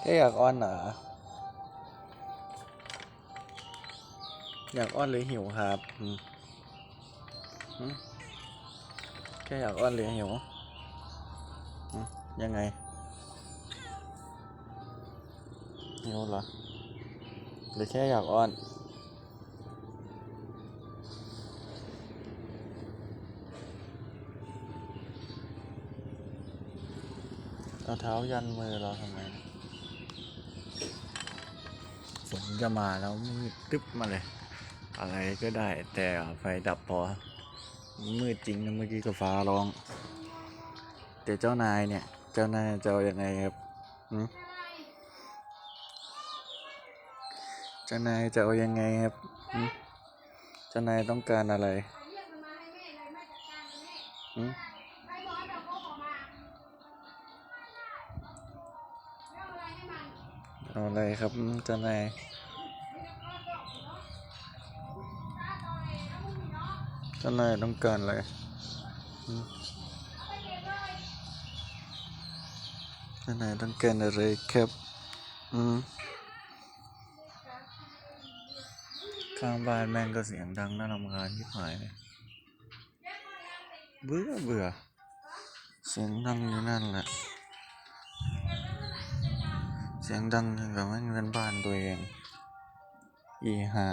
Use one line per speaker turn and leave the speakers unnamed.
แค่อยากอ้อนเหรออยากอ้อนหรือหิวครับแค่อยากอ้อนหรือหิวยังไงหิวเหรอหรือแค่อยากอ้อนเอาเท้ายันมือเราทำไม ฝนจะมาแล้วมืดตึ๊บมาเลย อะไรก็ได้ แต่ไฟดับพอมืดจริงนะเมื่อกี้ก็ฟ้าร้อง แต่เจ้านายเนี่ย เจ้านายจะเอายังไงครับเจ้านายจะเอายังไงครับเจ้านายต้องการอะไรหืม เอาอะไรครับเจ้านายเจ้านายต้องการอะไรอืมเจ้านายต้องการอะไรครับอืมข้างบ้านแม่งก็เสียงดังน่ารำคาญที่หายเลยเบื่อเบื่อเสียงดังอยู่นั่นแหละ เสียงดังอย่างกับแม่งเป็นบ้านตัวเอง อีหา